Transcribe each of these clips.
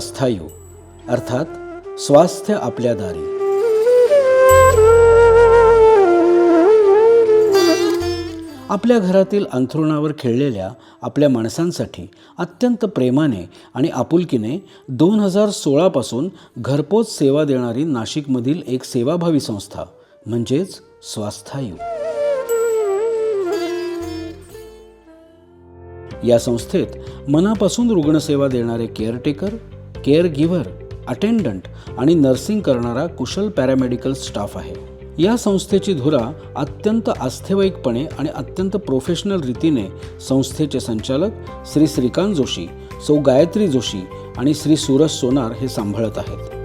स्वास्थायू अर्थात स्वास्थ्य आपल्या दारी. आपल्या घरातील अंथरुणावर खेळलेल्या आपल्या माणसांसाठी अत्यंत प्रेमाने आणि आपुलकीने दोन हजार सोळापासून घरपोच सेवा देणारी नाशिकमधील एक सेवाभावी संस्था म्हणजेच स्वास्थायू या संस्थेत मनापासून रुग्णसेवा देणारे केअरटेकर केअर गिव्हर अटेंडंट आणि नर्सिंग करणारा कुशल पॅरामेडिकल स्टाफ आहे. या संस्थेची धुरा अत्यंत आस्थेवाईकपणे आणि अत्यंत प्रोफेशनल रीतीने संस्थेचे संचालक श्री श्रीकांत जोशी सौ गायत्री जोशी आणि श्री सूरज सोनार हे सांभाळत आहेत.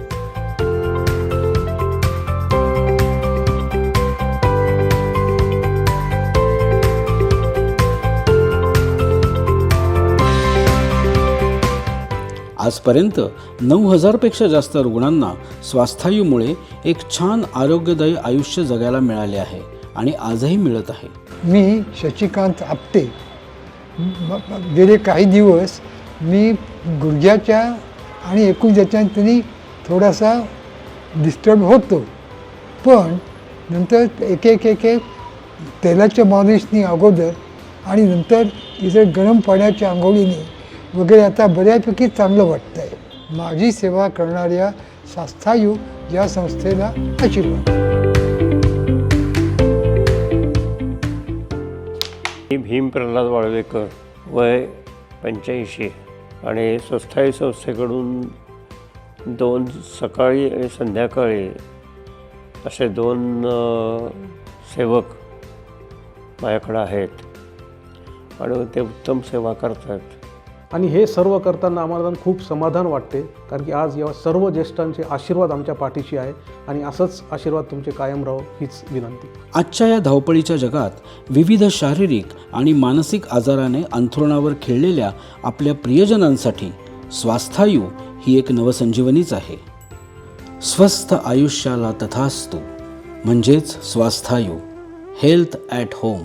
आजपर्यंत नऊ हजारपेक्षा जास्त रुग्णांना स्वास्थायूमुळे एक छान आरोग्यदायी आयुष्य जगायला मिळाले आहे आणि आजही मिळत आहे. मी शशिकांत आपटे गेले काही दिवस मी गुडघ्याच्या आणि एकूण ज्याच्यातनी थोडासा डिस्टर्ब होतो. पण नंतर एक एक एक एक तेलाच्या मालिशनी अगोदर आणि नंतर इतर गरम पाण्याच्या आंघोळीने वगैरे आता बऱ्यापैकी चांगलं वाटतं आहे माझी सेवा करणाऱ्या संस्थायू या संस्थेला आशीर्वाद मी भीम प्रल्हाद वाळवेकर वय पंच्याऐंशी आणि स्वस्थायी संस्थेकडून दोन सकाळी आणि संध्याकाळी असे दोन सेवक माझ्याकडं आहेत. आणि ते उत्तम सेवा करतात. आणि हे सर्व करताना आम्हाला खूप समाधान वाटते कारण की आज या सर्व ज्येष्ठांचे आशीर्वाद आमच्या पाठीशी आहे आणि असंच आशीर्वाद तुमचे कायम राहो हीच विनंती. आजच्या या धावपळीच्या जगात विविध शारीरिक आणि मानसिक आजाराने अंथरुणावर खेळलेल्या आपल्या प्रियजनांसाठी स्वास्थायू ही एक नवसंजीवनीच आहे. स्वस्थ आयुष्याला तथास्तू म्हणजेच स्वास्थायू हेल्थ ॲट होम.